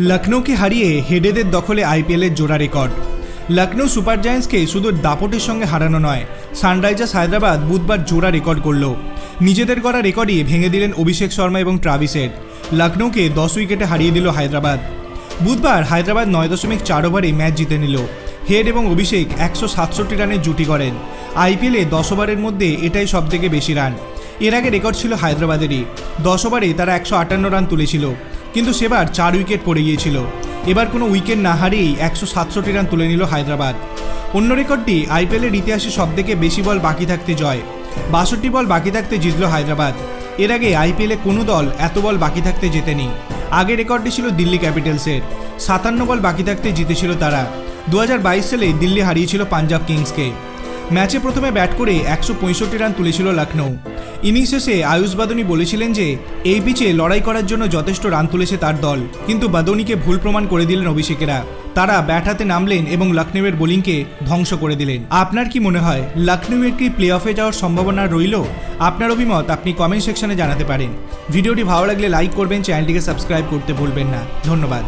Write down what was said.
লখনৌকে হারিয়ে হেডেদের দখলে আইপিএলের জোড়া রেকর্ড। লখনৌ সুপার জায়ান্টসকে শুধু দাপটের সঙ্গে হারানো নয়, সানরাইজার্স হায়দ্রাবাদ বুধবার জোড়া রেকর্ড করল। নিজেদের করা রেকর্ডই ভেঙে দিলেন অভিষেক শর্মা এবং ট্রাভিসের। লখনৌকে দশ উইকেটে হারিয়ে দিল হায়দ্রাবাদ। বুধবার হায়দ্রাবাদ নয় দশমিক চার ওভারে ম্যাচ জিতে নিল। হেড এবং অভিষেক একশো সাতষট্টি রানের জুটি করেন আইপিএলে দশ ওভারের মধ্যে এটাই সবথেকে বেশি রান। এর আগে রেকর্ড ছিল হায়দ্রাবাদেরই। দশ ওভারে তারা একশো আটান্ন রান তুলেছিল। কিন্তু সেবার চার উইকেট পড়ে গিয়েছিল। এবার কোনো উইকেট না হারিয়েই একশো সাতষট্টি রান তুলে নিল হায়দ্রাবাদ। অন্য রেকর্ডটি আইপিএলের ইতিহাসে সবথেকে বেশি বল বাকি থাকতে জয়। বাষট্টি বল বাকি থাকতে জিতল হায়দ্রাবাদ। এর আগে আইপিএলে কোনো দল এত বল বাকি থাকতে জেতেনি। আগের রেকর্ডটি ছিল দিল্লি ক্যাপিটালসের। সাতান্ন বল বাকি থাকতে জিতেছিল তারা। দু হাজার বাইশ সালে দিল্লি হারিয়েছিল পাঞ্জাব কিংসকে। ম্যাচে প্রথমে ব্যাট করে একশো পঁয়ষট্টি রান তুলেছিল লখনৌ। ইনিংস শেষে আয়ুষ বাদনী বলেছিলেন যে, এই পিচে লড়াই করার জন্য যথেষ্ট রান তুলেছে তার দল, কিন্তু বাদনীকে ভুল প্রমাণ করে দিলেন অভিষেকেরা। তারা ব্যাট হাতে নামলেন এবং লখনৌয়ের বোলিংকে ধ্বংস করে দিলেন। আপনার কি মনে হয়, লখনৌয়ের কি প্লে অফে যাওয়ার সম্ভাবনা রইল? আপনার অভিমত আপনি কমেন্ট সেকশনে জানাতে পারেন। ভিডিওটি ভালো লাগলে লাইক করবেন, চ্যানেলটিকে সাবস্ক্রাইব করতে ভুলবেন না। ধন্যবাদ।